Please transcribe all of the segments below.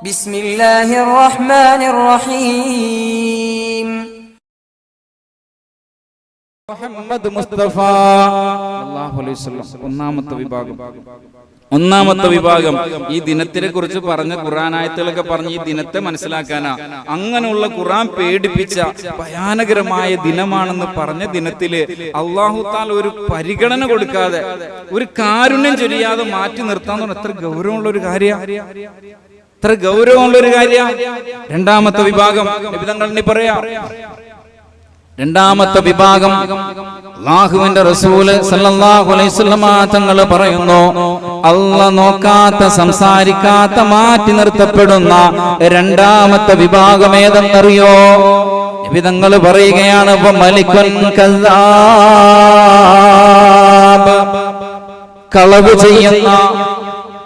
ബിസ്മില്ലാഹിർ റഹ്മാനിർ റഹീം മുഹമ്മദ് മുസ്തഫ. അല്ലാഹു അലൈഹി വസല്ലം. ഒന്നാമത്തെ വിഭാഗം. ഒന്നാമത്തെ വിഭാഗം ഈ ദിനത്തിനെ കുറിച്ച് പറഞ്ഞ ഖുറാനായത്തുകളൊക്കെ പറഞ്ഞ് ഈ ദിനത്തെ മനസ്സിലാക്കാനാ. അങ്ങനെയുള്ള ഖുറാൻ പേടിപ്പിച്ച ഭയാനകരമായ ദിനമാണെന്ന് പറഞ്ഞ ദിനത്തിൽ അള്ളാഹുത്താൽ ഒരു പരിഗണന കൊടുക്കാതെ ഒരു കാരുണ്യം ചൊരിയാതെ മാറ്റി നിർത്താന്ന് എത്ര ഗൗരവമുള്ള ഒരു കാര്യമാണ് എത്ര ഗൗരവമുള്ള ഒരു കാര്യം. രണ്ടാമത്തെ വിഭാഗം വിധങ്ങൾ ഇനി പറയാം. രണ്ടാമത്തെ വിഭാഗം അള്ളാഹുവിന്റെ റസൂൽ സല്ലല്ലാഹു അലൈഹി വസല്ലമ തങ്ങൾ പറയുന്നു അല്ല നോക്കാത്ത സംസാരിക്കാത്ത മാറ്റി നിർത്തപ്പെടുന്ന രണ്ടാമത്തെ വിഭാഗം ഏതെന്നറിയോ? വിധങ്ങൾ പറയുകയാണ് "വ മലിക്കുൻ കസ്സാബ്." കളവ് ചെയ്യുന്ന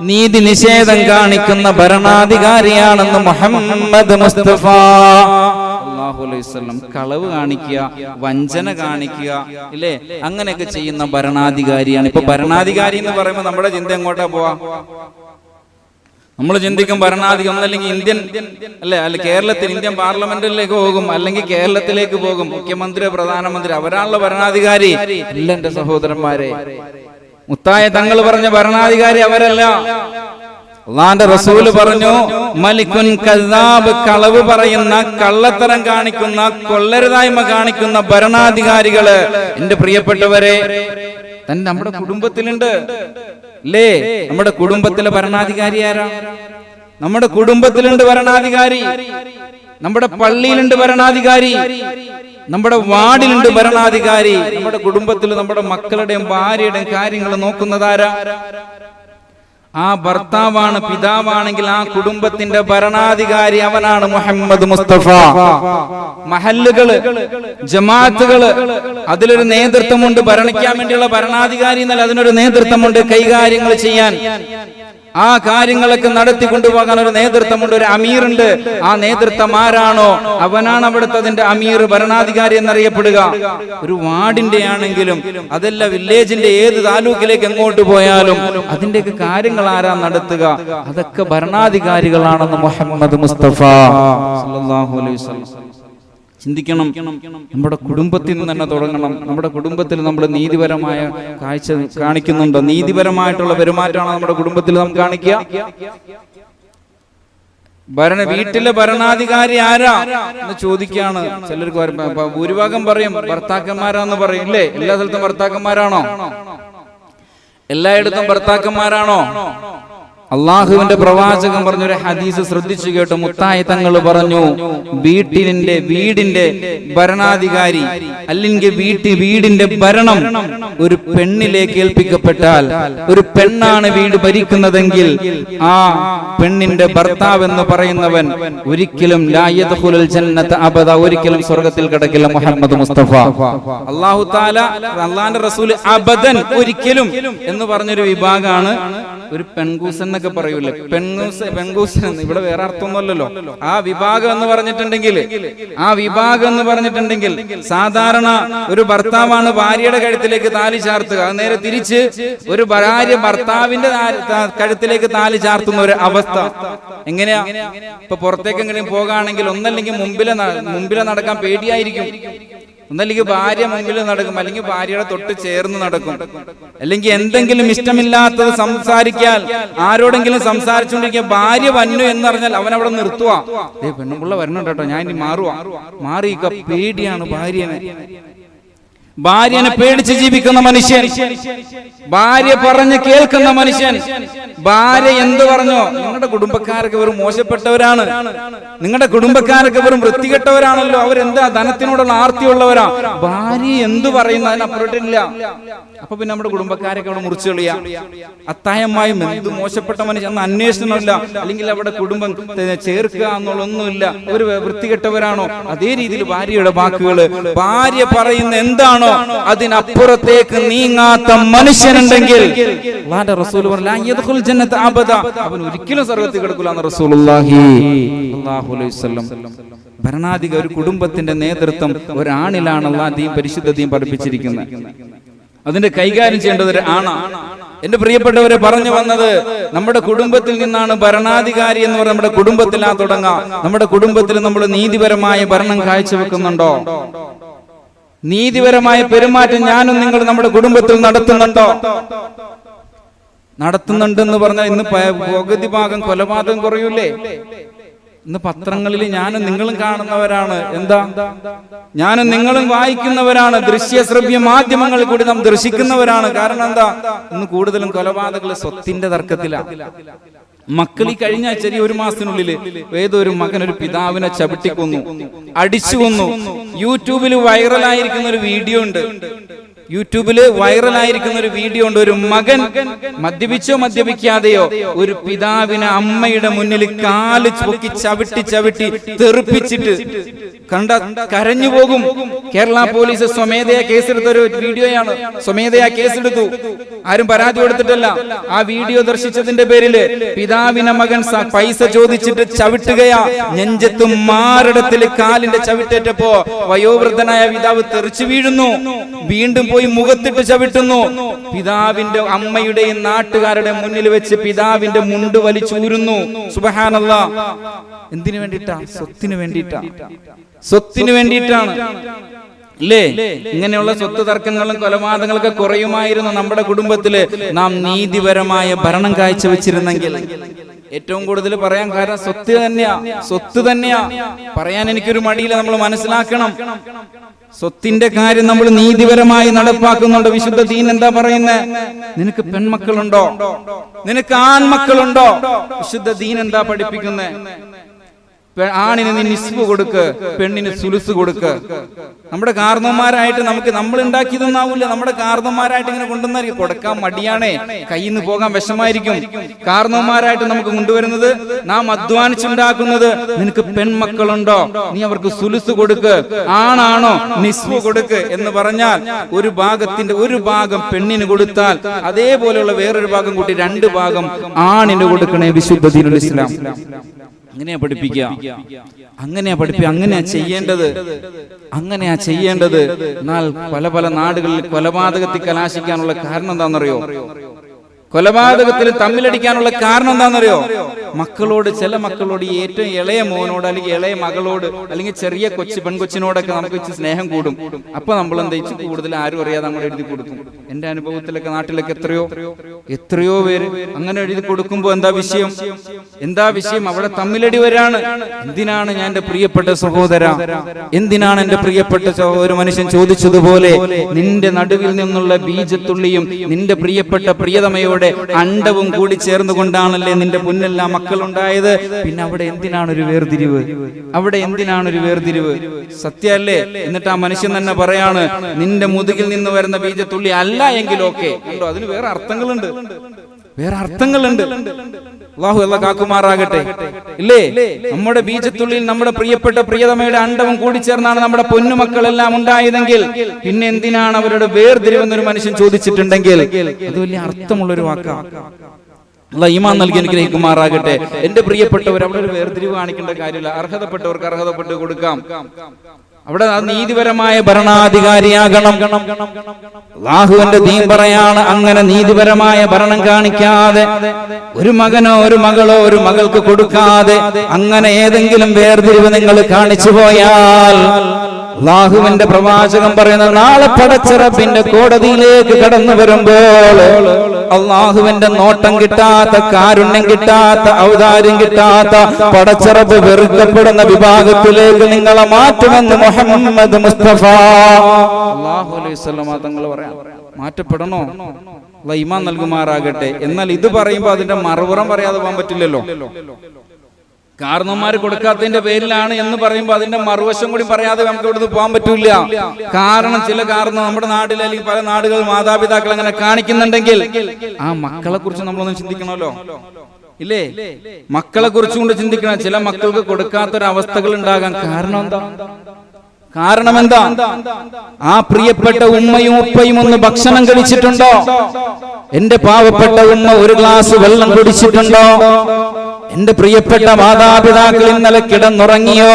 നീതി നിഷേധം കാണിക്കുന്ന ഭരണാധികാരിയാണെന്ന് മുഹമ്മദ് മുസ്തഫ. കളവ് കാണിക്കുക വഞ്ചന കാണിക്കുക ഇല്ലേ? അങ്ങനെയൊക്കെ ചെയ്യുന്ന ഭരണാധികാരിയാണ്. ഇപ്പൊ ഭരണാധികാരി എന്ന് പറയുമ്പോൾ നമ്മുടെ ചിന്ത എങ്ങോട്ടാ പോവാ? നമ്മൾ ചിന്തിക്കും ഭരണാധികം ഒന്നല്ലെങ്കിൽ ഇന്ത്യൻ അല്ലെ? അല്ലെ കേരളത്തിൽ ഇന്ത്യൻ പാർലമെന്റിലേക്ക് പോകും അല്ലെങ്കിൽ കേരളത്തിലേക്ക് പോകും. മുഖ്യമന്ത്രി പ്രധാനമന്ത്രി അവരാണല്ലോ ഭരണാധികാരി. അല്ല എന്റെ സഹോദരന്മാരെ. മുത്തായ തങ്ങൾ പറഞ്ഞ ഭരണാധികാരി അവരല്ല. അള്ളാന്റെ റസൂൽ പറഞ്ഞു മലിക്കുൻ കസാബ് കളവ് പറയുന്ന കള്ളത്തരം കാണിക്കുന്ന കൊള്ളരുതായ്മ കാണിക്കുന്ന ഭരണാധികാരികൾ എന്റെ പ്രിയപ്പെട്ടവരെ തന്നെ നമ്മുടെ കുടുംബത്തിലുണ്ട്. അല്ലേ നമ്മുടെ കുടുംബത്തിലെ ഭരണാധികാരി ആരാ? നമ്മുടെ കുടുംബത്തിലുണ്ട് ഭരണാധികാരി. നമ്മുടെ പള്ളിയിലുണ്ട് ഭരണാധികാരി. നമ്മുടെ വാർഡിലുണ്ട് ഭരണാധികാരി. നമ്മുടെ കുടുംബത്തിൽ നമ്മുടെ മക്കളുടെയും ഭാര്യയുടെയും കാര്യങ്ങൾ നോക്കുന്നതാരാ? ആ ഭർത്താവാണ് പിതാവാണെങ്കിൽ ആ കുടുംബത്തിന്റെ ഭരണാധികാരി അവനാണ് മുഹമ്മദ് മുസ്തഫ. മഹല്ലുകൾ ജമാഅത്തുകൾ അതിലൊരു നേതൃത്വമുണ്ട്. ഭരണിക്കാൻ വേണ്ടിയുള്ള ഭരണാധികാരി എന്നല്ല അതിനൊരു നേതൃത്വമുണ്ട് കൈകാര്യങ്ങൾ ചെയ്യാൻ. ആ കാര്യങ്ങളൊക്കെ നടത്തി കൊണ്ടുപോകാൻ ഒരു നേതൃത്വമുണ്ട് ഒരു അമീറുണ്ട്. ആ നേതൃത്വം ആരാണോ? അവനാണ് അവിടുത്തെ അതിന്റെ അമീർ ഭരണാധികാരി എന്നറിയപ്പെടുക. ഒരു വാർഡിന്റെ ആണെങ്കിലും അതല്ല വില്ലേജിന്റെ ഏത് താലൂക്കിലേക്ക് എങ്ങോട്ട് പോയാലും അതിന്റെയൊക്കെ കാര്യങ്ങൾ ആരാ നടത്തുക? അതൊക്കെ ഭരണാധികാരികളാണെന്ന് മുഹമ്മദ് മുസ്തഫ. അലൈഹി വസല്ലം. ചിന്തിക്കണം. നമ്മുടെ കുടുംബത്തിൽ നിന്ന് തന്നെ തുടങ്ങണം. നമ്മുടെ കുടുംബത്തിൽ നമ്മൾ നീതിപരമായ കാഴ്ച കാണിക്കുന്നുണ്ടോ. നീതിപരമായിട്ടുള്ള പെരുമാറ്റമാണ് നമ്മുടെ കുടുംബത്തിൽ നാം കാണിക്കുക. ഭരണ വീട്ടിലെ ഭരണാധികാരി ആരാ എന്ന് ചോദിക്കുകയാണ്. ചിലർക്ക് ഭൂരിഭാഗം പറയും ഭർത്താക്കന്മാരാന്ന് പറയും. ഇല്ലേ? എല്ലാ സ്ഥലത്തും ഭർത്താക്കന്മാരാണോ? എല്ലായിടത്തും ഭർത്താക്കന്മാരാണോ? അള്ളാഹുവിന്റെ പ്രവാചകൻ പറഞ്ഞൊരു ഹദീസ് ശ്രദ്ധിച്ചു കേട്ടു. മുത്തായി തങ്ങൾ പറഞ്ഞു വീട്ടിലിന്റെ വീടിന്റെ ഭരണാധികാരി അല്ലെങ്കിൽ വീട്ടിൽ വീടിന്റെ ഭരണം ഒരു പെണ്ണിലേക്ക് ഏൽപ്പിക്കപ്പെട്ടാൽ ഒരു പെണ്ണാണ് വീട് ഭരിക്കുന്നതെങ്കിൽ ആ പെണ്ണിന്റെ ഭർത്താവ് എന്ന് പറയുന്നവൻ ഒരിക്കലും അബദ ഒരിക്കലും സ്വർഗത്തിൽ കിടക്കില്ല മുഹമ്മദ് മുസ്തഫ. അള്ളാഹു അള്ളാന്റെ റസൂൽ അബദൻ ഒരിക്കലും എന്ന് പറഞ്ഞൊരു വിഭാഗമാണ് ഒരു പെൺകൂസ് എന്നൊക്കെ പറയൂലേ? പെൺകൂസ് പെൺകൂസ് എന്ന് ഇവിടെ വേറെ അർത്ഥമൊന്നുമല്ലല്ലോ. ആ വിഭാഗം എന്ന് പറഞ്ഞിട്ടുണ്ടെങ്കിൽ ആ വിഭാഗം എന്ന് പറഞ്ഞിട്ടുണ്ടെങ്കിൽ സാധാരണ ഒരു ഭർത്താവാണ് ഭാര്യയുടെ കഴുത്തിലേക്ക് താലി ചാർത്തുക. അത് നേരെ തിരിച്ച് ഒരു ഭാര്യ ഭർത്താവിന്റെ കഴുത്തിലേക്ക് താലി ചാർത്തുന്ന ഒരു അവസ്ഥ. എങ്ങനെയാ? ഇപ്പൊ പുറത്തേക്കെങ്കിലും പോകുകയാണെങ്കിൽ ഒന്നല്ലെങ്കിൽ മുമ്പിലെ മുമ്പിലെ നടക്കാൻ പേടിയായിരിക്കും. ഒന്നല്ലെങ്കിൽ ഭാര്യ മുമ്പിൽ നടക്കും അല്ലെങ്കിൽ ഭാര്യയുടെ തൊട്ട് ചേർന്ന് നടക്കും. അല്ലെങ്കിൽ എന്തെങ്കിലും ഇഷ്ടമില്ലാത്തത് സംസാരിക്കാൻ ആരോടെങ്കിലും സംസാരിച്ചുകൊണ്ടിരിക്കുക ഭാര്യ വന്നു എന്ന് പറഞ്ഞാൽ അവൻ അവിടെ നിർത്തുവാ. പെണ്ണുപിള്ള വരണം കേട്ടോ ഞാൻ ഇനി മാറുക മാറിയിക്ക പേടിയാണ് ഭാര്യനെ. ഭാര്യനെ പേടിച്ച് ജീവിക്കുന്ന മനുഷ്യൻ. ഭാര്യ പറഞ്ഞ് കേൾക്കുന്ന മനുഷ്യൻ. ഭാര്യ എന്ത് പറഞ്ഞോ? നിങ്ങളുടെ കുടുംബക്കാരൊക്കെ വെറും മോശപ്പെട്ടവരാണ്. നിങ്ങളുടെ കുടുംബക്കാരൊക്കെ വെറും വൃത്തികെട്ടവരാണല്ലോ. അവരെന്താ ധനത്തിനോടുള്ള ആർത്തിയുള്ളവരാ? ഭാര്യ എന്തു പറയുന്നു? അതിനപ്പുറത്തില്ല. അപ്പൊ പിന്നെ നമ്മുടെ കുടുംബക്കാരൊക്കെ അവിടെ മുറിച്ചു കളിയാ. അത്തായമായും എന്ത് മോശപ്പെട്ട മനുഷ്യൻ അന്ന് അന്വേഷണമില്ല. അല്ലെങ്കിൽ അവിടെ കുടുംബം ചേർക്കുക എന്നുള്ളൊന്നുമില്ല. ഒരു വൃത്തികെട്ടവരാണോ? അതേ രീതിയിൽ ഭാര്യയുടെ വാക്കുകൾ ഭാര്യ പറയുന്ന എന്താണോ അതിനപ്പുറത്തേക്ക് നീങ്ങാത്ത മനുഷ്യനുണ്ടെങ്കിൽ അള്ളാന്റെ റസൂൽ യദ്ഖുൽ ജന്നത അബദ." അവൻ ഒരിക്കലും സർവത്തിൽ കിടക്കൂല റസൂലുള്ളാഹി സ്വല്ലല്ലാഹു അലൈഹി വസല്ലം. ഭരണാധിക ഒരു കുടുംബത്തിന്റെ നേതൃത്വം ഒരാണിലാണ് അള്ളാഹ് പരിശുദ്ധതയും പഠിപ്പിച്ചിരിക്കുന്നത്. അതിന്റെ കൈകാര്യം ചെയ്യേണ്ടത് ഒരു എന്റെ പ്രിയപ്പെട്ടവരെ പറഞ്ഞു വന്നത് നമ്മുടെ കുടുംബത്തിൽ നിന്നാണ് ഭരണാധികാരി എന്ന് പറഞ്ഞ നമ്മുടെ കുടുംബത്തിലാ തുടങ്ങാം നമ്മുടെ കുടുംബത്തിൽ നമ്മൾ നീതിപരമായ ഭരണം കാഴ്ചവെക്കുന്നുണ്ടോ നീതിപരമായ പെരുമാറ്റം ഞാനും നിങ്ങൾ നമ്മുടെ കുടുംബത്തിൽ നടത്തുന്നുണ്ടോ നടത്തുന്നുണ്ടെന്ന് പറഞ്ഞാൽ ഇന്ന് പകുതി ഭാഗം കൊലപാതകം കുറയൂലേ ഇന്ന് പത്രങ്ങളിൽ ഞാനും നിങ്ങളും കാണുന്നവരാണ്. എന്താ? ഞാനും നിങ്ങളും വായിക്കുന്നവരാണ്. ദൃശ്യ ശ്രവ്യ മാധ്യമങ്ങളിൽ കൂടി നാം ദർശിക്കുന്നവരാണ്. കാരണം എന്താ? ഇന്ന് കൂടുതലും കൊലപാതകൾ സ്വത്തിന്റെ തർക്കത്തിലാണ് മക്കൾ ഈ കഴിഞ്ഞ ചെറിയ ഒരു മാസത്തിനുള്ളിൽ ഏതൊരു മകൻ ഒരു പിതാവിനെ ചവിട്ടിക്കൊന്നു. അടിച്ചു കൊന്നു. യൂട്യൂബിൽ വൈറലായിരിക്കുന്ന ഒരു വീഡിയോ ഉണ്ട്. യൂട്യൂബിൽ വൈറലായിരിക്കുന്ന ഒരു വീഡിയോ ഉണ്ട്. ഒരു മകൻ മദ്യപിച്ചോ മദ്യപിക്കാതെയോ ഒരു പിതാവിനെ അമ്മയുടെ മുന്നിൽ കാൽ പൊക്കി ചവിട്ടി ചവിട്ടി തെറിപ്പിച്ചിട്ട് കണ്ട കരഞ്ഞു പോകും. കേരള പോലീസ് സ്വമേധയാ കേസെടുത്ത ഒരു വീഡിയോയാണ്. സ്വമേധയാ കേസെടുത്തു. ആരും പരാതി കൊടുത്തിട്ടല്ല. ആ വീഡിയോ ദർശിച്ചതിന്റെ പേരിൽ പിതാവിനെ മകൻ പൈസ ചോദിച്ചിട്ട് ചവിട്ടുകയാ. നെഞ്ചത്തും മാറിടത്തിൽ കാലിന്റെ ചവിട്ടേറ്റപ്പോ വയോവൃദ്ധനായ പിതാവ് തെറിച്ചു വീഴുന്നു. വീണ്ടും പോയി മുഖത്തിട്ട് ചവിട്ടുന്നു. പിതാവിന്റെ അമ്മയുടെയും നാട്ടുകാരുടെ മുന്നിൽ വെച്ച് പിതാവിന്റെ മുണ്ട് വലിച്ചൂരുന്നു സുബഹാനല്ല. എന്തിനു വേണ്ടിയിട്ടാ? സ്വത്തിന് വേണ്ടിയിട്ടാ. സ്വത്തിന് വേണ്ടിയിട്ടാണ്. അല്ലേ ഇങ്ങനെയുള്ള സ്വത്ത് തർക്കങ്ങളും കൊലപാതകങ്ങളൊക്കെ കുറയുമായിരുന്നു നമ്മുടെ കുടുംബത്തിൽ. നാം നീതിപരമായ ഭരണം കാഴ്ചവെച്ചിരുന്നെങ്കിൽ. ഏറ്റവും കൂടുതൽ പറയാൻ കാരണം സ്വത്ത് തന്നെയാ. സ്വത്ത് തന്നെയാ. പറയാൻ എനിക്കൊരു മടിയില്ല നമ്മൾ മനസ്സിലാക്കണം. സ്വത്തിന്റെ കാര്യം നമ്മൾ നീതിപരമായി നടപ്പാക്കുന്നുണ്ട്. വിശുദ്ധ ദീൻ എന്താ പറയുന്നത് നിനക്ക് പെൺമക്കളുണ്ടോ? നിനക്ക് ആൺമക്കളുണ്ടോ? വിശുദ്ധ ദീൻ എന്താ പഠിപ്പിക്കുന്നത് ആണിന് നീ നിസ്ബ് കൊടുക്ക് പെണ്ണിന് സുലുസ് കൊടുക്ക്. നമ്മുടെ കാർന്നന്മാരായിട്ട് നമുക്ക് നമ്മൾ ഉണ്ടാക്കിയതൊന്നാവൂല. നമ്മുടെ കാർന്നന്മാരായിട്ട് ഇങ്ങനെ കൊണ്ടുവന്നായിരിക്കും കൊടുക്കാൻ മടിയാണേ. കയ്യിൽ നിന്ന് പോകാൻ വിഷമായിരിക്കും. കാർന്നന്മാരായിട്ട് നമുക്ക് കൊണ്ടുവരുന്നത് നാം അധ്വാനിച്ചുണ്ടാക്കുന്നത് നിനക്ക് പെൺമക്കളുണ്ടോ? നീ അവർക്ക് സുലുസ് കൊടുക്ക്. ആണാണോ നിസ്ബ് കൊടുക്ക് എന്ന് പറഞ്ഞാൽ ഒരു ഭാഗത്തിന്റെ ഒരു ഭാഗം പെണ്ണിന് കൊടുത്താൽ അതേപോലെയുള്ള വേറൊരു ഭാഗം കൂട്ടി രണ്ട് ഭാഗം ആണിന് കൊടുക്കണേ വിശുദ്ധ ഇസ്ലാം. അങ്ങനെയാ പഠിപ്പിക്കുക. അങ്ങനെയാ പഠിപ്പിക്കുക. അങ്ങനെയാ ചെയ്യേണ്ടത്. അങ്ങനെയാ ചെയ്യേണ്ടത്. എന്നാൽ പല പല നാടുകളിൽ കൊലപാതകത്തിൽ കലാശിക്കാനുള്ള കാരണം എന്താണെന്നറിയോ? കൊലപാതകത്തിൽ തമ്മിലടിക്കാനുള്ള കാരണം എന്താണെന്നറിയോ? മക്കളോട് ചില മക്കളോട് ഏറ്റവും ഇളയ മോനോട് അല്ലെങ്കിൽ ഇളയ മകളോട് അല്ലെങ്കിൽ ചെറിയ കൊച്ചു പെൺകൊച്ചിനോടൊക്കെ നമുക്ക് വെച്ച് സ്നേഹം കൂടും. അപ്പൊ നമ്മൾ എന്താ വെച്ച് കൂടുതൽ ആരും അറിയാതെ അങ്ങോട്ട് എഴുതി കൊടുക്കും. എന്റെ അനുഭവത്തിലൊക്കെ നാട്ടിലൊക്കെ എത്രയോ എത്രയോ പേര് അങ്ങനെ എഴുതി കൊടുക്കുമ്പോ എന്താ വിഷയം? എന്താ വിഷയം? അവിടെ തമ്മിലടി വരാണ്. എന്തിനാണ് ഞാൻ എന്റെ പ്രിയപ്പെട്ട സഹോദര? എന്തിനാണ് എന്റെ പ്രിയപ്പെട്ട ഒരു മനുഷ്യൻ ചോദിച്ചതുപോലെ നിന്റെ നടുവിൽ നിന്നുള്ള ബീജത്തുള്ളിയും നിന്റെ പ്രിയപ്പെട്ട പ്രിയതമയോടെ അണ്ടവും കൂടി ചേർന്നുകൊണ്ടാണല്ലേ നിന്റെ മുന്നെല്ലാം മക്കളുണ്ടായത്? പിന്നെ അവിടെ എന്തിനാണ് ഒരു വേർതിരിവ്? അവിടെ എന്തിനാണ് ഒരു വേർതിരിവ്? സത്യല്ലേ എന്നിട്ട് ആ മനുഷ്യൻ തന്നെ പറയാണ് നിന്റെ മുതുകിൽ നിന്ന് വരുന്ന ബീജത്തുള്ളി അല്ല എങ്കിലൊക്കെ. അതിന് വേറെ അർത്ഥങ്ങളുണ്ട്. വേറെ അർത്ഥങ്ങളുണ്ട്. അള്ളാഹു എല്ലാ കാക്കുമാറാകട്ടെ. ഇല്ലേ? നമ്മുടെ ബീജത്തുള്ളിൽ നമ്മുടെ പ്രിയപ്പെട്ട പ്രിയതമയുടെ അണ്ടവും കൂടിച്ചേർന്നാണ് നമ്മുടെ പൊന്നുമക്കളെല്ലാം ഉണ്ടായതെങ്കിൽ പിന്നെ എന്തിനാണ് അവരുടെ വേർതിരിവെന്നൊരു മനുഷ്യൻ ചോദിച്ചിട്ടുണ്ടെങ്കിൽ? അത് വലിയ അർത്ഥമുള്ളൊരു ഒരു വാക്കാണ് അല്ല ഈമാൻ നൽകി അനുഗ്രഹിക്കുമാറാകട്ടെ. എന്റെ പ്രിയപ്പെട്ടവർ അവിടെ ഒരു വേർതിരിവ് കാണിക്കേണ്ട കാര്യമില്ല. അർഹതപ്പെട്ടവർക്ക് അർഹതപ്പെട്ട് കൊടുക്കാം. അവിടെ ആ നീതിപരമായ ഭരണാധികാരിയാകണം. അള്ളാഹുവിന്റെ ദീൻ പറയാണ് അങ്ങനെ നീതിപരമായ ഭരണം കാണിക്കാതെ ഒരു മകനോ ഒരു മകളോ ഒരു മകൾക്ക് കൊടുക്കാതെ അങ്ങനെ ഏതെങ്കിലും വേർതിരിവ് നിങ്ങൾ കാണിച്ചു പോയാൽ ലാഹുവിന്റെ പ്രവാചകം പറയുന്ന നാളെ പടച്ചിറപ്പിന്റെ കോടതിയിലേക്ക് കടന്നു വരുമ്പോൾ അള്ളാഹുവിന്റെ നോട്ടം കിട്ടാത്ത കാരുണ്യം കിട്ടാത്ത ഔദാര്യം കിട്ടാത്ത പടച്ചിറപ്പ് വെറുക്കപ്പെടുന്ന വിഭാഗത്തിലേക്ക് നിങ്ങളെ മാറ്റുമെന്ന് മുഹമ്മദ് മുസ്തഫ. തങ്ങൾ പറയാം. മാറ്റപ്പെടണോ? ഇമാൻ നൽകുമാറാകട്ടെ. എന്നാൽ ഇത് പറയുമ്പോൾ അതിന്റെ മറുപുറം പറയാതെ പോകാൻ പറ്റില്ലല്ലോ. കാരണന്മാര് കൊടുക്കാത്തതിന്റെ പേരിലാണ് എന്ന് പറയുമ്പോൾ അതിന്റെ മറുവശം കൂടി പറയാതെ നമുക്ക് ഇവിടുന്ന് പോകാൻ പറ്റൂല. കാരണം ചില കാരണം നമ്മുടെ നാട്ടിൽ അല്ലെങ്കിൽ പല നാടുകൾ മാതാപിതാക്കൾ അങ്ങനെ കാണിക്കുന്നുണ്ടെങ്കിൽ ആ മക്കളെ കുറിച്ച് നമ്മളൊന്ന് ചിന്തിക്കണമല്ലോ. ഇല്ലേ? മക്കളെ കുറിച്ചും കൊണ്ട് ചിന്തിക്കണം. ചില മക്കൾക്ക് കൊടുക്കാത്തൊരവസ്ഥകൾ ഉണ്ടാകാൻ കാരണം എന്താ? കാരണം എന്താ? ആ പ്രിയപ്പെട്ട ഉമ്മയും ഉപ്പയും ഒന്ന് ഭക്ഷണം കഴിച്ചിട്ടുണ്ടോ? എന്റെ പാവപ്പെട്ട ഉമ്മ ഒരു ഗ്ലാസ് വെള്ളം കുടിച്ചിട്ടുണ്ടോ? എന്റെ പ്രിയപ്പെട്ട മാതാപിതാക്കൾ ഇന്നലെ കിടന്നുറങ്ങിയോ?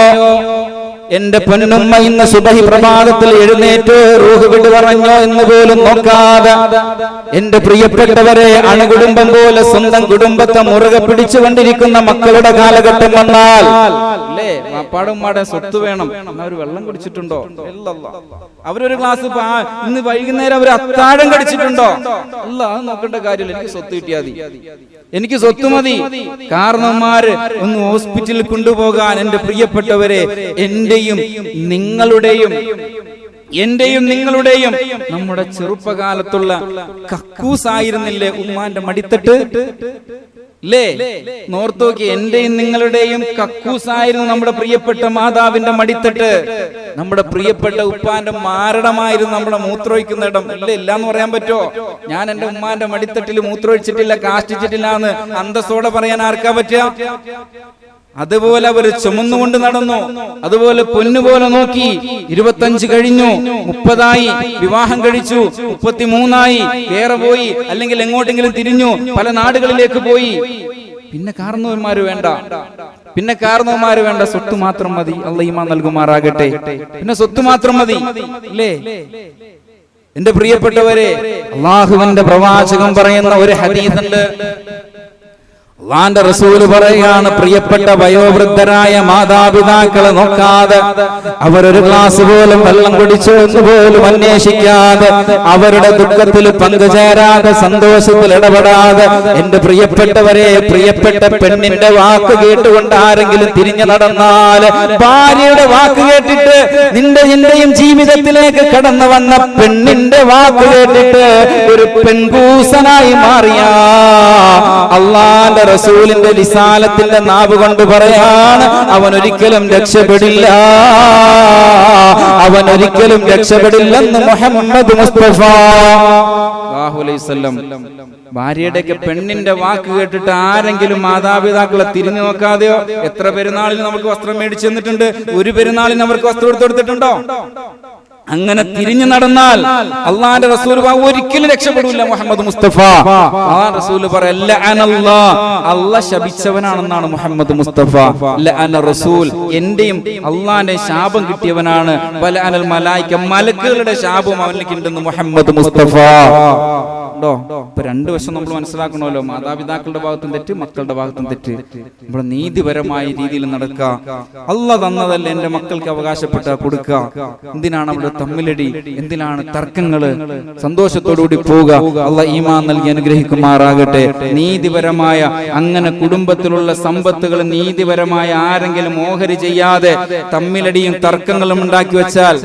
എന്റെ പൊന്നുമ്മ ഇന്ന് സുബഹി പ്രഭാതത്തിൽ എഴുന്നേറ്റ് റൂഹ് വിട്ട് പറഞ്ഞോ എന്ന് പോലും നോക്കാതെ എന്റെ പ്രിയപ്പെട്ടവരെ അണുകുടുംബം പോലെ സ്വന്തം കുടുംബത്തെ മുറുകെ പിടിച്ചുകൊണ്ടിരിക്കുന്ന മക്കളുടെ കാലഘട്ടം വന്നാൽ സ്വത്ത് വേണം. അവർ വെള്ളം കുടിച്ചിട്ടുണ്ടോ. അവരൊരു ഗ്ലാസ് ഇന്ന് വൈകുന്നേരം അവർ അത്താഴം കടിച്ചിട്ടുണ്ടോ? അല്ല അത് നോക്കേണ്ട കാര്യമില്ല. എനിക്ക് സ്വത്ത് കിട്ടിയാൽ എനിക്ക് സ്വത്ത് മതി. കാരണന്മാര് ഒന്ന് ഹോസ്പിറ്റലിൽ കൊണ്ടുപോകാൻ എന്റെ പ്രിയപ്പെട്ടവരെ എന്റെയും നിങ്ങളുടെയും എന്റെയും നിങ്ങളുടെയും നമ്മുടെ ചെറുപ്പകാലത്തുള്ള കക്കൂസായിരുന്നില്ലേ ഉമ്മാന്റെ മടിത്തട്ട്? ലേ നോക്കി എന്റെയും നിങ്ങളുടെയും കക്കൂസായിരുന്നു നമ്മുടെ പ്രിയപ്പെട്ട മാതാവിന്റെ മടിത്തട്ട്. നമ്മുടെ പ്രിയപ്പെട്ട ഉപ്പാന്റെ മാരടമായിരുന്നു നമ്മുടെ മൂത്രമൊഴിക്കുന്ന ഇടം. ഇല്ല? ഇല്ലാന്ന് പറയാൻ പറ്റോ? ഞാൻ എന്റെ ഉമ്മാന്റെ മടിത്തട്ടിൽ മൂത്രമൊഴിച്ചിട്ടില്ല കാഷ്ടിച്ചിട്ടില്ല എന്ന് അന്തസ്സോടെ പറയാൻ ആർക്കാ പറ്റുക? അതുപോലെ അവർ ചുമന്നുകൊണ്ട് നടന്നു. അതുപോലെ പൊന്നുപോലെ നോക്കി. ഇരുപത്തഞ്ച് കഴിഞ്ഞു മുപ്പതായി. വിവാഹം കഴിച്ചു മുപ്പത്തിമൂന്നായി. വേറെ പോയി അല്ലെങ്കിൽ എങ്ങോട്ടെങ്കിലും തിരിഞ്ഞു പല നാടുകളിലേക്ക് പോയി. പിന്നെ കാരണവന്മാര് വേണ്ട. പിന്നെ കാരണവന്മാര് വേണ്ട. സ്വത്ത് മാത്രം മതി. അള്ളീമ നൽകുമാറാകട്ടെ. പിന്നെ സ്വത്ത് മാത്രം മതി. അല്ലേ? എന്റെ പ്രിയപ്പെട്ടവരെ അള്ളാഹുവിന്റെ പ്രവാചകം പറയുന്ന ഒരു ഹദീസുണ്ട്. അള്ളാന്റെ റസൂൽ പറയുകയാണ് പ്രിയപ്പെട്ട വയോവൃദ്ധരായ മാതാപിതാക്കളെ നോക്കാതെ അവരൊരു ഗ്ലാസ് പോലും വെള്ളം കുടിച്ചു എന്ന് പോലും അന്വേഷിക്കാതെ അവരുടെ ദുഃഖത്തിൽ പങ്കുചേരാതെ സന്തോഷത്തിൽ ഇടപെടാതെ എന്റെ പ്രിയപ്പെട്ടവരെ പ്രിയപ്പെട്ട പെണ്ണിന്റെ വാക്ക് കേട്ടുകൊണ്ട് ആരെങ്കിലും തിരിഞ്ഞു നടന്നാൽ ഭാര്യയുടെ വാക്ക് കേട്ടിട്ട് നിന്റെ നിന്റെയും ജീവിതത്തിലേക്ക് കടന്നു വന്ന പെണ്ണിന്റെ വാക്ക് കേട്ടിട്ട് ഒരു പെൺകൂസനായി മാറിയ. അള്ളാന്റെ റസൂലിന്റെ വിശാലത്തിന്റെ നാവ് കൊണ്ട് പറയാണ് അവൻ ഒരിക്കലും രക്ഷപ്പെടില്ല. അവൻ ഒരിക്കലും രക്ഷപ്പെടില്ലെന്ന് മുഹമ്മദ് മുസ്തഫ. സല്ലല്ലാഹു അലൈഹി ഭാര്യയുടെയൊക്കെ പെണ്ണിന്റെ വാക്ക് കേട്ടിട്ട് ആരെങ്കിലും മാതാപിതാക്കളെ തിരിഞ്ഞു നോക്കാതെയോ? എത്ര പെരുന്നാളിന് നമുക്ക് വസ്ത്രം മേടിച്ചു തന്നിട്ടുണ്ട്? ഒരു പെരുന്നാളിന് അവർക്ക് വസ്ത്രം എടുത്തു കൊടുത്തിട്ടുണ്ടോ? അങ്ങനെ തിരിഞ്ഞു നടന്നാൽ അള്ളാന്റെ റസൂൽ ഒരിക്കലും രക്ഷപ്പെടില്ല മുഹമ്മദ് മുസ്തഫ. ആ റസൂൽ അല്ല ശപിച്ചവനാണെന്നാണ് മുഹമ്മദ് മുസ്തഫ. റസൂൽ. എന്റെയും അള്ളാന്റെ ശാപം കിട്ടിയവനാണ്. മലക്കുകളുടെ ശാപം അവനിലേക്ക് ഉണ്ടെന്ന് മുഹമ്മദ് മുസ്തഫ. ഉണ്ടോ? ഇപ്പൊ രണ്ടു വശം നമ്മൾ മനസ്സിലാക്കണമല്ലോ. മാതാപിതാക്കളുടെ ഭാഗത്തും തെറ്റ് മക്കളുടെ ഭാഗത്തും തെറ്റ്. നമ്മുടെ നീതിപരമായ രീതിയിൽ നടക്കുക. അല്ല തന്നതല്ല എന്റെ മക്കൾക്ക് അവകാശപ്പെട്ട കൊടുക്കുക. എന്തിനാണ് അവിടെ തമ്മിലടി? എന്തിനാണ് തർക്കങ്ങൾ? സന്തോഷത്തോടുകൂടി പോവുക. അല്ല ഈമാൻ നൽകി അനുഗ്രഹിക്കുമാറാകട്ടെ. നീതിപരമായ അങ്ങനെ കുടുംബത്തിലുള്ള സമ്പത്തുകൾ നീതിപരമായ ആരെങ്കിലും ഓഹരി ചെയ്യാതെ തമ്മിലടിയും തർക്കങ്ങളും ഉണ്ടാക്കി വെച്ചാൽ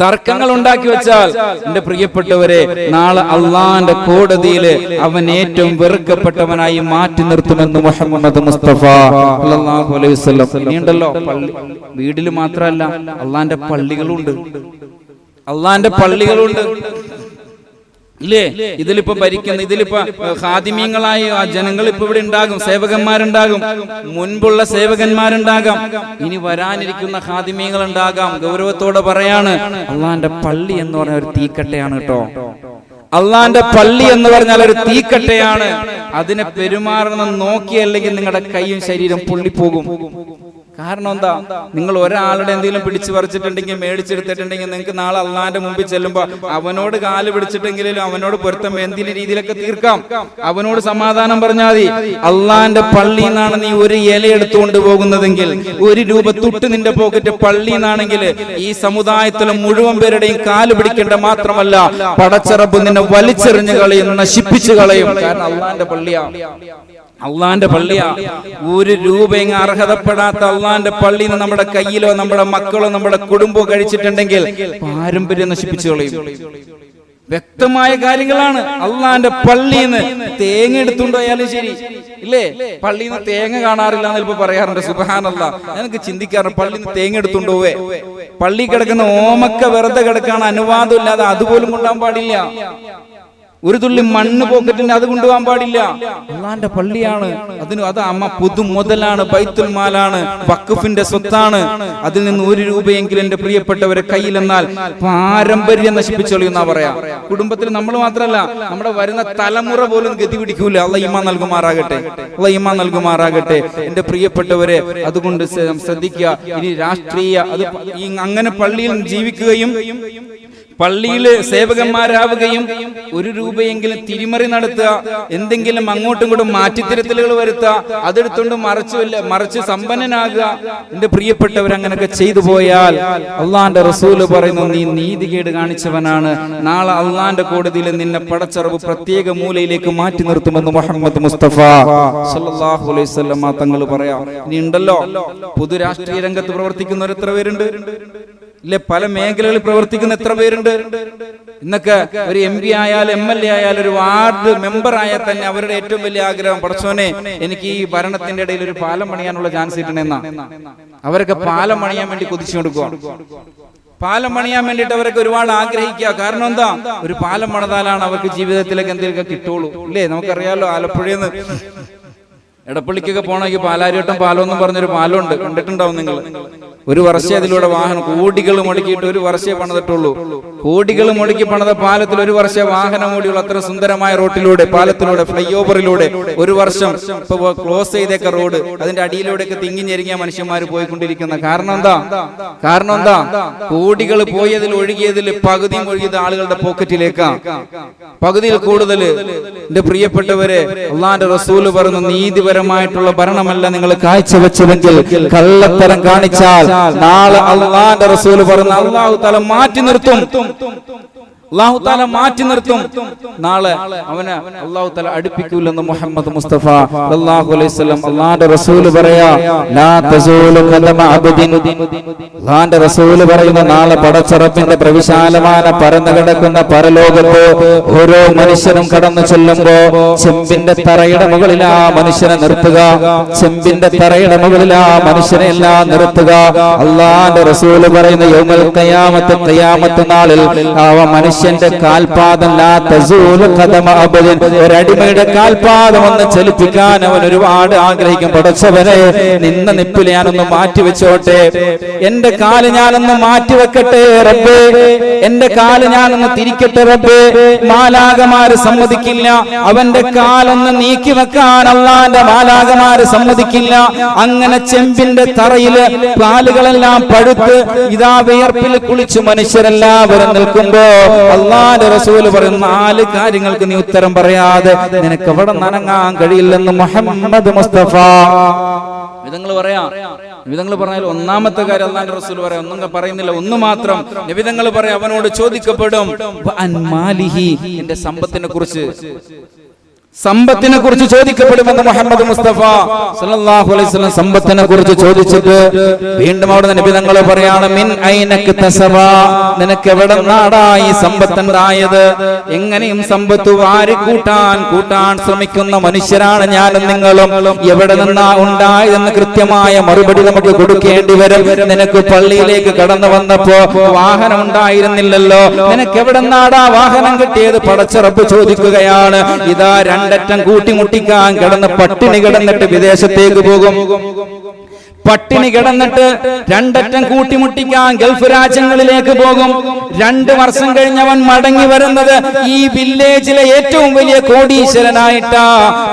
തർക്കങ്ങൾ ഉണ്ടാക്കി വെച്ചാൽ എന്റെ പ്രിയപ്പെട്ടവരെ നാളെ അള്ളാന്റെ കോടതിയിൽ അവൻ ഏറ്റവും വെറുക്കപ്പെട്ടവനായി മാറ്റി നിർത്തുമെന്ന് മുഹമ്മദ് മുസ്തഫ അല്ലാഹു അലൈഹി വസല്ലം. വീട്ടിൽ മാത്രമല്ല അള്ളാന്റെ പള്ളികളുണ്ട്. അള്ളാന്റെ പള്ളികളുണ്ട്. ഇല്ലേ? ഇതിലിപ്പോ ഭരിക്കുന്ന ഇതിലിപ്പോ ഏഹ്, ഖാദിമീങ്ങളായ ആ ജനങ്ങൾ ഇപ്പൊ ഇവിടെ ഉണ്ടാകും സേവകന്മാരുണ്ടാകും മുൻപുള്ള സേവകന്മാരുണ്ടാകാം ഇനി വരാനിരിക്കുന്ന ഹാദിമ്യങ്ങൾ ഉണ്ടാകാം ഗൗരവത്തോടെ പറയാണ് അള്ളാന്റെ പള്ളി എന്ന് പറഞ്ഞ ഒരു തീക്കട്ടയാണ് കേട്ടോ. അള്ളാന്റെ പള്ളി എന്ന് പറഞ്ഞാൽ ഒരു തീക്കട്ടയാണ്. അതിനെ പെരുമാറണം നോക്കിയല്ലെങ്കിൽ നിങ്ങളുടെ കൈയും ശരീരം പൊള്ളിപ്പോകും. കാരണം എന്താ? നിങ്ങൾ ഒരാളുടെ എന്തെങ്കിലും പിടിച്ചു പറിച്ചിട്ടുണ്ടെങ്കിൽ മേടിച്ചെടുത്തിട്ടുണ്ടെങ്കിൽ നിങ്ങൾക്ക് നാളെ അള്ളാന്റെ മുമ്പിൽ ചെല്ലുമ്പോ അവനോട് കാൽ പിടിച്ചിട്ടെങ്കിലും അവനോട് പൊരുത്തം എന്തെങ്കിലും രീതിയിലൊക്കെ തീർക്കാം. അവനോട് സമാധാനം പറഞ്ഞാൽ മതി. അള്ളാന്റെ പള്ളിയിൽ നിന്നാണ് നീ ഒരു ഇല എടുത്തുകൊണ്ട് പോകുന്നതെങ്കിൽ ഒരു രൂപ തൊട്ട് നിന്റെ പോക്കറ്റ് പള്ളിയിൽ നിന്നാണെങ്കിൽ ഈ സമുദായത്തിലെ മുഴുവൻ പേരുടെയും കാൽ പിടിക്കേണ്ട മാത്രമല്ല പടച്ചറപ്പ് നിന്നെ വലിച്ചെറിഞ്ഞു കളയും നശിപ്പിച്ചു കളയും. കാരണം അള്ളാന്റെ പള്ളിയാ. അള്ളാന്റെ പള്ളിയാ. ഒരു രൂപയും അർഹതപ്പെടാത്ത അള്ളാന്റെ പള്ളിയിൽ നിന്ന് നമ്മുടെ കയ്യിലോ നമ്മുടെ മക്കളോ നമ്മുടെ കുടുംബമോ കഴിച്ചിട്ടുണ്ടെങ്കിൽ പാരമ്പര്യം നശിപ്പിച്ചു കളയും. വ്യക്തമായ കാര്യങ്ങളാണ് അള്ളാന്റെ പള്ളിന്ന് തേങ്ങ എടുത്തുകൊണ്ട് പോയാലും ശരി. ഇല്ലേ? പള്ളിന്ന് തേങ്ങ കാണാറില്ല എന്ന് ചിലപ്പോ പറയാറുണ്ട്. സുബഹാനല്ല. എനിക്ക് ചിന്തിക്കാറുണ്ട് പള്ളിന്ന് തേങ്ങ എടുത്തുണ്ടോവേ പള്ളി കിടക്കുന്ന ഓമക്ക വെറുതെ കിടക്കാണ്. അനുവാദം ഇല്ലാതെ അതുപോലും കൊണ്ടാൻ പാടില്ല. ഒരു തുള്ളി മണ്ണ് പോക്കറ്റിന്റെ അത് കൊണ്ടുപോകാൻ പാടില്ല. അള്ളാന്റെ പള്ളിയാണ്. അതിന് അത് അമ്മ പുതു മുതലാണ് ബൈത്തുൽ മാലാണ് വഖഫിന്റെ സ്വത്താണ്. അതിൽ നിന്ന് ഒരു രൂപയെങ്കിലും എന്റെ പ്രിയപ്പെട്ടവരെ കയ്യിലെന്നാൽ പാരമ്പര്യം നശിപ്പിച്ചോളിയെന്നാ പറയാ. കുടുംബത്തിൽ നമ്മൾ മാത്രമല്ല നമ്മുടെ വരുന്ന തലമുറ പോലും ഗതി പിടിക്കൂല. അള്ള ഇമ്മ നൽകുമാറാകട്ടെ. അള്ള ഇമ്മ നൽകുമാറാകട്ടെ. എന്റെ പ്രിയപ്പെട്ടവരെ അതുകൊണ്ട് ശ്ര- ശ്രദ്ധിക്കുക. ഇനി രാഷ്ട്രീയ അത് അങ്ങനെ പള്ളിയിൽ ജീവിക്കുകയും പള്ളിയിൽ സേവകന്മാരാവുകയും ഒരു രൂപയെങ്കിലും തിരിമറി നടത്തുക എന്തെങ്കിലും അങ്ങോട്ടും ഇങ്ങോട്ടും മാറ്റിത്തിരുത്തലുകൾ വരുത്തുക അതെടുത്തുകൊണ്ട് മറച്ചു മറച്ച് മറിച്ച് സമ്പന്നനാകുക. എന്റെ പ്രിയപ്പെട്ടവർ അങ്ങനെയൊക്കെ ചെയ്തു പോയാൽ അള്ളാന്റെ റസൂൽ പറയുന്നു നീ നീതികേട് കാണിച്ചവനാണ്. നാളെ അള്ളാന്റെ കോടതിയിൽ നിന്നെ പടച്ചറവ് പ്രത്യേക മൂലയിലേക്ക് മാറ്റി നിർത്തുമെന്ന് മുഹമ്മദ് മുസ്തഫ തങ്ങൾ പറയാം. ഇനി ഉണ്ടല്ലോ പൊതു രാഷ്ട്രീയ രംഗത്ത് പ്രവർത്തിക്കുന്നവർ എത്ര പേരുണ്ട്? ഇല്ലെ പല മേഖലകളിൽ പ്രവർത്തിക്കുന്ന എത്ര പേരുണ്ട്? ഇന്നൊക്കെ ഒരു എം പി ആയാലും എം എൽ എ ആയാലും ഒരു വാർഡ് മെമ്പർ ആയാൽ തന്നെ അവരുടെ ഏറ്റവും വലിയ ആഗ്രഹം പടച്ചോനെ എനിക്ക് ഈ ഭരണത്തിന്റെ ഇടയിൽ ഒരു പാലം പണിയാനുള്ള ചാൻസ് കിട്ടണമെന്നാ. അവരൊക്കെ പാലം പണിയാൻ വേണ്ടി കൊതിച്ചു കൊടുക്കുക പാലം പണിയാൻ വേണ്ടിയിട്ട് അവരൊക്കെ ഒരുപാട് ആഗ്രഹിക്കുക. കാരണം എന്താ? ഒരു പാലം പണിതാലാണ് അവർക്ക് ജീവിതത്തിലേക്ക് എന്തെങ്കിലുമൊക്കെ കിട്ടുള്ളൂ. ഇല്ലേ? നമുക്കറിയാലോ ആലപ്പുഴയിൽ എടപ്പള്ളിക്കൊക്കെ പോണെങ്കിൽ പാലാരിവട്ടം പാലം എന്നും പറഞ്ഞൊരു പാലമുണ്ട് കണ്ടിട്ടുണ്ടാവും നിങ്ങൾ. ഒരു വർഷം അതിലൂടെ വാഹനം കോടികൾ മുടക്കിയിട്ട് ഒരു വർഷേ പണിതിട്ടുള്ളൂ. കോടികൾ മുടക്കി പണിത പാലത്തിൽ ഒരു വർഷം വാഹനം ഓടിയുള്ള അത്ര സുന്ദരമായ റോട്ടിലൂടെ പാലത്തിലൂടെ ഫ്ലൈ ഓവറിലൂടെ ഒരു വർഷം ഇപ്പൊ ക്ലോസ് ചെയ്തേക്ക റോഡ് അതിന്റെ അടിയിലൂടെയൊക്കെ തിങ്ങിഞ്ഞെരുങ്ങിയ മനുഷ്യന്മാർ പോയിക്കൊണ്ടിരിക്കുന്ന കാരണം എന്താ? കാരണം എന്താ? കോടികൾ പോയതിൽ ഒഴുകിയതിൽ പകുതിയും ഒഴുകിയത് ആളുകളുടെ പോക്കറ്റിലേക്കാ. പകുതിയിൽ കൂടുതൽ എന്റെ പ്രിയപ്പെട്ടവരെ അള്ളാന്റെ റസൂൽ പറഞ്ഞു നീതിപരമായിട്ടുള്ള ഭരണമല്ല നിങ്ങൾ കാഴ്ചവെച്ചതെങ്കിൽ കള്ളത്തരം കാണിച്ചാൽ നാളെ അള്ളാന്റെ റസൂൽ പറഞ്ഞു അള്ളാഹു തല മാറ്റി നിർത്തും. അള്ളാഹു താല മാറ്റി നിർത്തും. നാളെ അവന് അള്ളാഹു താല അടുപ്പിക്കൂലെന്ന് മുഹമ്മദ് മുസ്തഫ അള്ളാഹു അലൈഹി വസല്ലം. അള്ളാന്റെ റസൂൽ പറയാ അള്ളാന്റെ റസൂൽ പറയുന്ന നാളെ പടച്ചറപ്പിന്റെ പ്രവിശാലമായ പരന്നു കിടക്കുന്ന പരലോകത്ത് ഓരോ മനുഷ്യനും കടന്നു ചെല്ലുമ്പോ ചെമ്പിന്റെ തറയുടെ മുകളിൽ ആ മനുഷ്യനെ നിർത്തുക. ചെമ്പിന്റെ തറയുടെ മുകളിൽ ആ മനുഷ്യനെ എല്ലാം നിർത്തുക. അള്ളാന്റെ റസൂൽ പറയുന്ന യൗമൽ ഖിയാമത്ത് ഖിയാമത്ത് നാളിൽ ആ മനുഷ്യന്റെ കാൽപാദം ലാ തസൂലു ഖദമ അബ്ദിൻ ഒരടിമയുടെ കാൽപാദം ഒന്ന് ചലിപ്പിക്കാൻ അവൻ ഒരുപാട് ആഗ്രഹിക്കും പടച്ചവനെ നിന്ന നിപ്പിൽ ഞാനൊന്ന് മാറ്റിവെച്ചോട്ടെ? എന്റെ കാൽ ഞാനൊന്ന് മാറ്റി വെക്കട്ടെ റബ്ബേ? എന്റെ കാൽ ഞാനൊന്ന് തിരിക്കട്ടെ റബ്ബേ? മാലാകമാര് സമ്മതിക്കില്ല. അവന്റെ കാലൊന്ന് നീക്കി വെക്കാൻ അള്ളാന്റെ മാലാകമാര് സമ്മതിക്കില്ല. അങ്ങനെ ചെമ്പിന്റെ തറയിൽ കാലുകളെല്ലാം പഴുത്ത് ഇതാ വിയർപ്പിൽ കുളിച്ചു മനുഷ്യരെല്ലാവരും നിൽക്കുമ്പോ അള്ളാന്റെ റസൂൽ പറയുന്ന നാല് കാര്യങ്ങൾക്ക് നീ ഉത്തരം പറയാതെ നിനക്ക് എവിടെ നനങ്ങാൻ കഴിയില്ലെന്ന് മുഹമ്മദ് മുസ്തഫ. വിധങ്ങൾ പറയാം. നിബിതങ്ങൾ പറഞ്ഞാൽ ഒന്നാമത്തെ കാര്യം അള്ളാന്റെ റസൂൽ പറയാം. ഒന്നും പറയുന്നില്ല. ഒന്ന് മാത്രം നിബിതങ്ങൾ പറയാം. അവനോട് ചോദിക്കപ്പെടും. "വ അൻ മാലിഹി എന്റെ സമ്പത്തിനെ കുറിച്ച്. സമ്പത്തിനെ കുറിച്ച് ചോദിക്കപ്പെടുമെന്ന് മുഹമ്മദ് മുസ്തഫ സല്ലല്ലാഹു അലൈഹി വസല്ലം സമ്പത്തിനെ കുറിച്ച് ചോദിച്ചിട്ട് വീണ്ടും അവിടെ നബി തങ്ങൾ പറയാണ് മിൻ ഐനക്ക് തസറ നിനക്ക് എവിടെ നാടാ ഈ സമ്പത്ത് ഉണ്ടായത് എങ്ങനെയും സമ്പത്ത് വാരി കൂട്ടാൻ കൂട്ടാൻ ശ്രമിക്കുന്ന മനുഷ്യരാണ് ഞാനും നിങ്ങളും. എവിടെ നിന്നാ ഉണ്ടായതെന്ന് കൃത്യമായ മറുപടി നമുക്ക് കൊടുക്കേണ്ടി വരും. നിനക്ക് പള്ളിയിലേക്ക് കടന്നു വന്നപ്പോ വാഹനം ഉണ്ടായിരുന്നില്ലല്ലോ. നിനക്ക് എവിടെ നാടാ വാഹനം കിട്ടിയത്? റബ്ബ് ചോദിക്കുകയാണ്. ഇതാ രണ്ടറ്റം കൂട്ടിമുട്ടിക്കാൻ കിടന്ന് പട്ടിണി കിടന്നിട്ട് വിദേശത്തേക്ക് പോകും. പട്ടിണി കിടന്നിട്ട് രണ്ടറ്റം കൂട്ടിമുട്ടിക്കാൻ ഗൾഫ് രാജ്യങ്ങളിലേക്ക് പോകും. രണ്ട് വർഷം കഴിഞ്ഞവൻ മടങ്ങി വരുന്നത് ഈ വില്ലേജിലെ ഏറ്റവും വലിയ കോടീശ്വരനായിട്ടാ.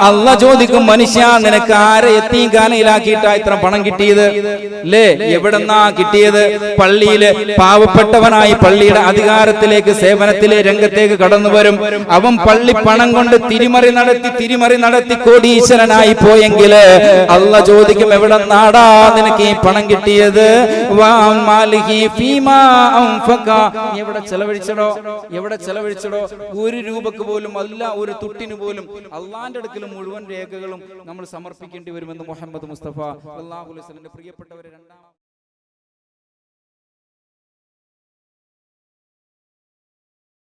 അല്ല ചോദിക്കും മനുഷ്യ നിനക്ക് ആരെ എത്തിയും കാനയിലാക്കിയിട്ടാ ഇത്ര പണം കിട്ടിയത്? അല്ലേ എവിടെന്നാ കിട്ടിയത്? പള്ളിയിൽ പാവപ്പെട്ടവനായി പള്ളിയുടെ അധികാരത്തിലേക്ക് സേവനത്തിലെ രംഗത്തേക്ക് കടന്നു വരും. അവൻ പള്ളി പണം കൊണ്ട് തിരിമറി നടത്തി തിരിമറി നടത്തി കോടീശ്വരനായി പോയെങ്കിൽ അല്ല ചോദിക്കും എവിടെ നാടാ നിനക്ക് ഈ പണം കിട്ടിയത്. എവിടെ ചെലവഴിച്ചടോ? എവിടെ ചെലവഴിച്ചടോ? ഒരു രൂപക്ക് പോലും അല്ല ഒരു തുട്ടിന് പോലും. അള്ളാന്റെ അടുക്കൽ മുഴുവൻ രേഖകളും നമ്മൾ സമർപ്പിക്കേണ്ടി വരുമെന്ന് മുഹമ്മദ് മുസ്തഫ അള്ളാഹുലിന്റെ പ്രിയപ്പെട്ടവരെ രണ്ടാം